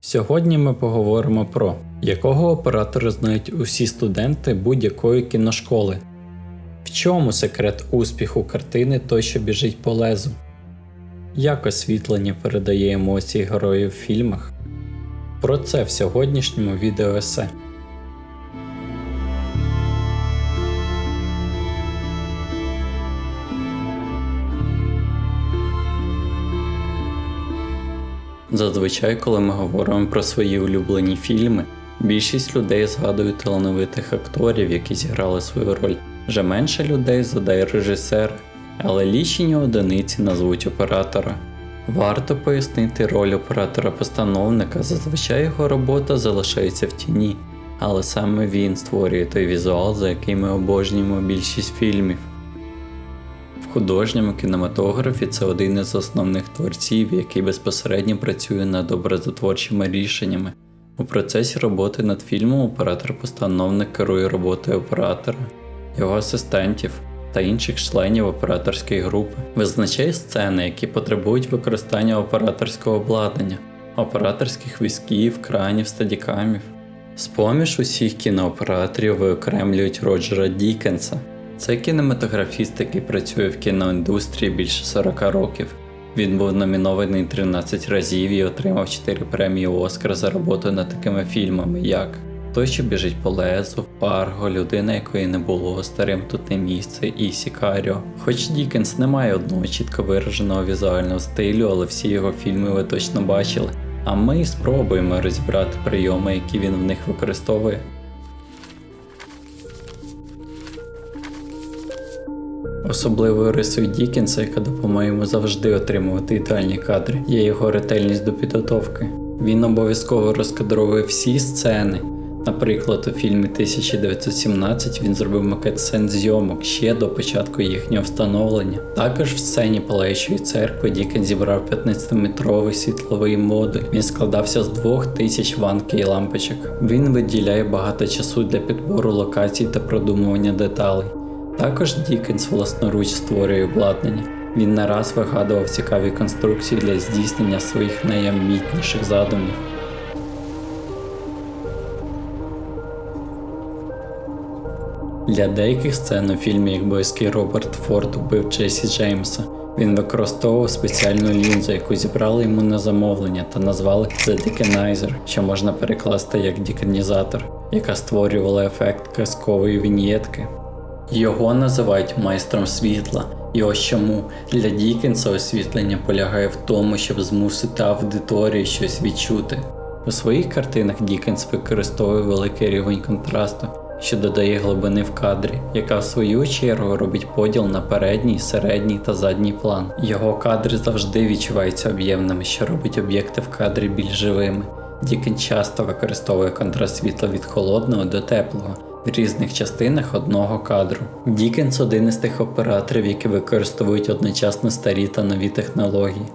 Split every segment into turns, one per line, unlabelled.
Сьогодні ми поговоримо про якого оператора знають усі студенти будь-якої кіношколи, в чому секрет успіху картини той, що біжить по лезу, як освітлення передає емоції героїв в фільмах. Про це в сьогоднішньому відео есе. Зазвичай, коли ми говоримо про свої улюблені фільми, більшість людей згадують талановитих акторів, які зіграли свою роль. Вже менше людей згадає режисера, але лічені одиниці назвуть оператора. Варто пояснити роль оператора-постановника, зазвичай його робота залишається в тіні, але саме він створює той візуал, за який ми обожнюємо більшість фільмів. Художньому кінематографі це один із основних творців, який безпосередньо працює над образотворчими рішеннями. У процесі роботи над фільмом оператор-постановник керує роботою оператора, його асистентів та інших членів операторської групи, визначає сцени, які потребують використання операторського обладнання, операторських візків, кранів, стадікамів. З-поміж усіх кінооператорів виокремлюють Роджера Дікенса. Це кінематографіст, який працює в кіноіндустрії більше 40 років. Він був номінований 13 разів і отримав 4 премії Оскар за роботу над такими фільмами, як Той, що біжить по лезу, Фарго, людина, якої не було, старим тут не місце і Сікаріо. Хоч Дікенс не має одного чітко вираженого візуального стилю, але всі його фільми ви точно бачили. А ми спробуємо розібрати прийоми, які він в них використовує. Особливою рисою Дікінса, яка допомагає йому завжди отримувати ідеальні кадри, є його ретельність до підготовки. Він обов'язково розкадровує всі сцени. Наприклад, у фільмі 1917 він зробив макет сцен зйомок ще до початку їхнього встановлення. Також в сцені Палаючої церкви Дікен зібрав 15-метровий світловий модуль. Він складався з двох тисяч ванки і лампочок. Він виділяє багато часу для підбору локацій та продумування деталей. Також Дікенс власноруч створює обладнання. Він не раз вигадував цікаві конструкції для здійснення своїх найамбітніших задумів. Для деяких сцен у фільмі, як боязкий Роберт Форд убив Джесі Джеймса, він використовував спеціальну лінзу, яку зібрали йому на замовлення та назвали The Deckenizer, що можна перекласти як дікенізатор, яка створювала ефект казкової віньєтки. Його називають майстром світла, і ось чому для Дікенса освітлення полягає в тому, щоб змусити аудиторію щось відчути. У своїх картинах Дікенс використовує великий рівень контрасту, що додає глибини в кадрі, яка в свою чергу робить поділ на передній, середній та задній план. Його кадри завжди відчуваються об'ємними, що робить об'єкти в кадрі більш живими. Дікен часто використовує контраст світла від холодного до теплого в різних частинах одного кадру. Дікенс один із тих операторів, які використовують одночасно старі та нові технології.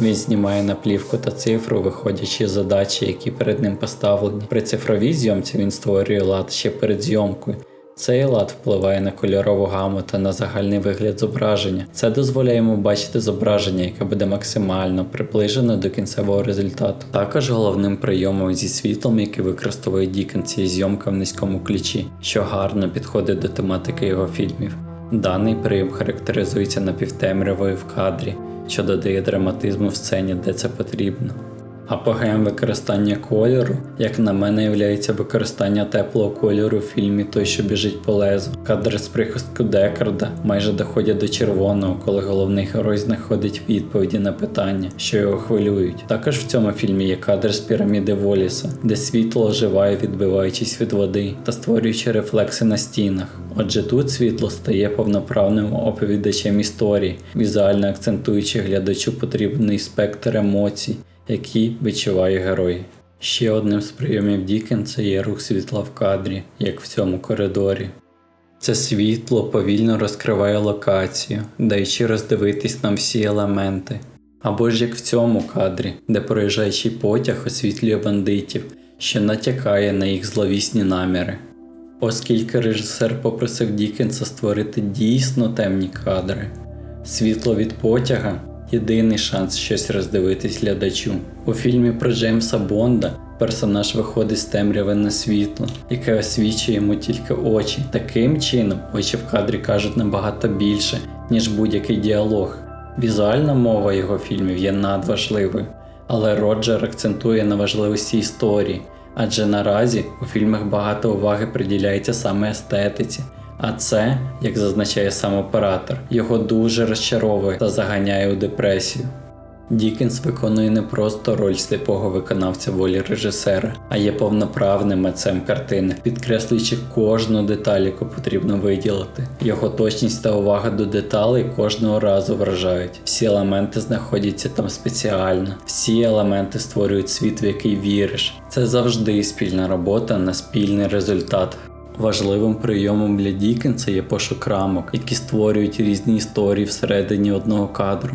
Він знімає на плівку та цифру, виходячи з задачі, які перед ним поставлені. При цифровій зйомці він створює лад ще перед зйомкою. Цей лад впливає на кольорову гаму та на загальний вигляд зображення. Це дозволяє йому бачити зображення, яке буде максимально приближене до кінцевого результату. Також головним прийомом зі світлом, який використовує Дікенс, є зйомка в низькому ключі, що гарно підходить до тематики його фільмів. Даний прийом характеризується напівтемрявою в кадрі, що додає драматизму в сцені, де це потрібно. Апогеєм використання кольору, як на мене, являється використання теплого кольору в фільмі Той, що біжить по лезу. Кадри з прихистку Декарда майже доходять до червоного, коли головний герой знаходить відповіді на питання, що його хвилюють. Також в цьому фільмі є кадр з піраміди Воліса, де світло оживає, відбиваючись від води та створюючи рефлекси на стінах. Отже, тут світло стає повноправним оповідачем історії, візуально акцентуючи глядачу потрібний спектр емоцій які відчуває герой. Ще одним з прийомів Дікенса є рух світла в кадрі, як в цьому коридорі. Це світло повільно розкриває локацію, даючи роздивитись нам всі елементи. Або ж як в цьому кадрі, де проїжджаючий потяг освітлює бандитів, що натякає на їх зловісні наміри. Оскільки режисер попросив Дікенса створити дійсно темні кадри, світло від потяга єдиний шанс щось роздивитись глядачу. У фільмі про Джеймса Бонда персонаж виходить з темряви на світло, яке освічує йому тільки очі. Таким чином, очі в кадрі кажуть набагато більше, ніж будь-який діалог. Візуальна мова його фільмів є надважливою, але Роджер акцентує на важливості історії, адже наразі у фільмах багато уваги приділяється саме естетиці. А це, як зазначає сам оператор, його дуже розчаровує та заганяє у депресію. Дікенс виконує не просто роль сліпого виконавця волі режисера, а є повноправним митцем картини, підкреслюючи кожну деталь, яку потрібно виділити. Його точність та увага до деталей кожного разу вражають. Всі елементи знаходяться там спеціально, всі елементи створюють світ, в який віриш. Це завжди спільна робота на спільний результат. Важливим прийомом для Дікенса є пошук рамок, які створюють різні історії всередині одного кадру.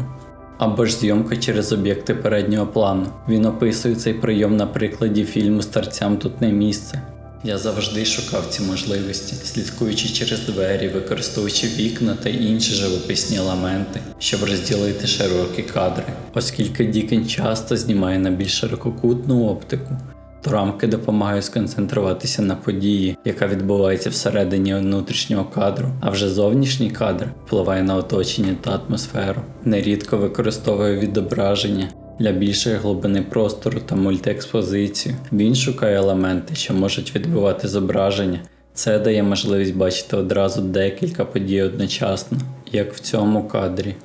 Або ж зйомка через об'єкти переднього плану. Він описує цей прийом на прикладі фільму Старцям тут не місце. Я завжди шукав ці можливості, слідкуючи через двері, використовуючи вікна та інші живописні елементи, щоб розділити широкі кадри. Оскільки Дікен часто знімає на більш ширококутну оптику, то рамки допомагають сконцентруватися на події, яка відбувається всередині внутрішнього кадру, а вже зовнішній кадр впливає на оточення та атмосферу. Нерідко використовує відображення. Для більшої глибини простору та мультиекспозицію він шукає елементи, що можуть відбивати зображення. Це дає можливість бачити одразу декілька подій одночасно, як в цьому кадрі,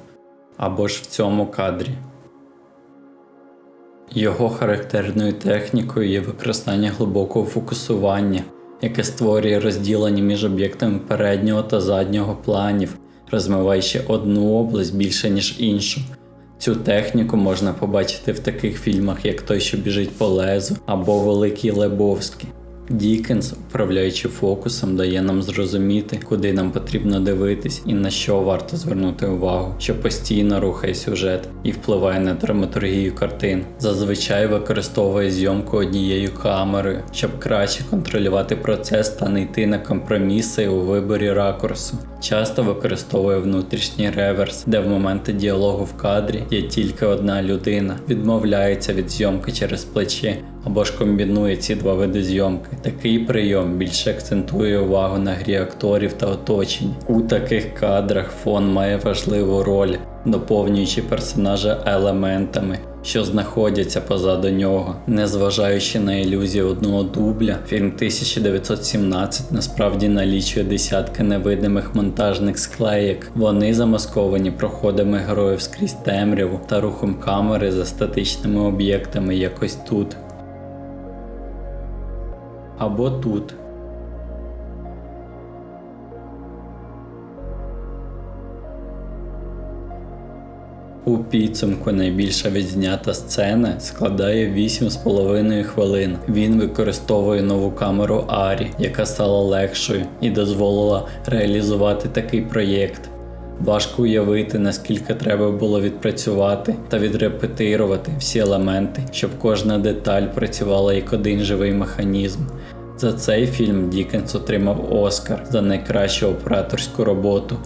або ж в цьому кадрі. Його характерною технікою є використання глибокого фокусування, яке створює розділення між об'єктами переднього та заднього планів, розмиваючи одну область більше, ніж іншу. Цю техніку можна побачити в таких фільмах, як той, що біжить по лезу, або Великий Лебовський. Дікенс, управляючи фокусом, дає нам зрозуміти, куди нам потрібно дивитись і на що варто звернути увагу, що постійно рухає сюжет і впливає на драматургію картин. Зазвичай використовує зйомку однією камерою, щоб краще контролювати процес та не йти на компроміси у виборі ракурсу. Часто використовує внутрішній реверс, де в моменти діалогу в кадрі є тільки одна людина, відмовляється від зйомки через плече або ж комбінує ці два види зйомки. Такий прийом більше акцентує увагу на грі акторів та оточень. У таких кадрах фон має важливу роль, доповнюючи персонажа елементами. Що знаходяться позаду нього, незважаючи на ілюзію одного дубля, фільм 1917 насправді налічує десятки невидимих монтажних склеєк. Вони замасковані проходами героїв скрізь темряву та рухом камери за статичними об'єктами якось тут або тут. У підсумку найбільша відзнята сцена складає 8,5 хвилин. Він використовує нову камеру Арі, яка стала легшою і дозволила реалізувати такий проєкт. Важко уявити, наскільки треба було відпрацювати та відрепетирувати всі елементи, щоб кожна деталь працювала як один живий механізм. За цей фільм Дікенс отримав Оскар за найкращу операторську роботу,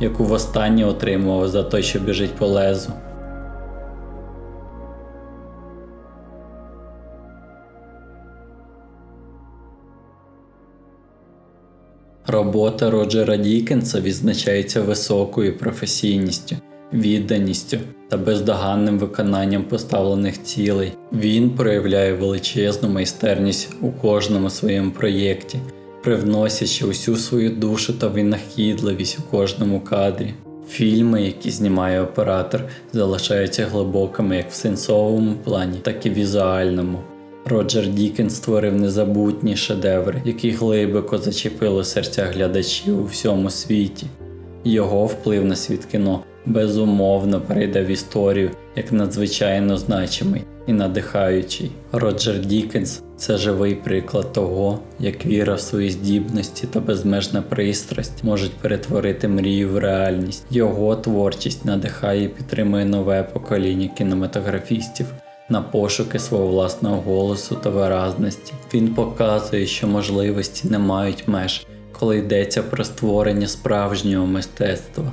яку востаннє отримував за той, що біжить по лезу. Робота Роджера Дікенса відзначається високою професійністю, відданістю та бездоганним виконанням поставлених цілей. Він проявляє величезну майстерність у кожному своєму проєкті, привносячи усю свою душу та винахідливість у кожному кадрі. Фільми, які знімає оператор, залишаються глибокими як в сенсовому плані, так і візуальному. Роджер Дікін створив незабутні шедеври, які глибоко зачепили серця глядачів у всьому світі. Його вплив на світ кіно безумовно перейде в історію як надзвичайно значимий і надихаючий. Роджер Дікенс це живий приклад того, як віра в свої здібності та безмежна пристрасть можуть перетворити мрію в реальність. Його творчість надихає і підтримує нове покоління кінематографістів на пошуки свого власного голосу та виразності. Він показує, що можливості не мають меж, коли йдеться про створення справжнього мистецтва.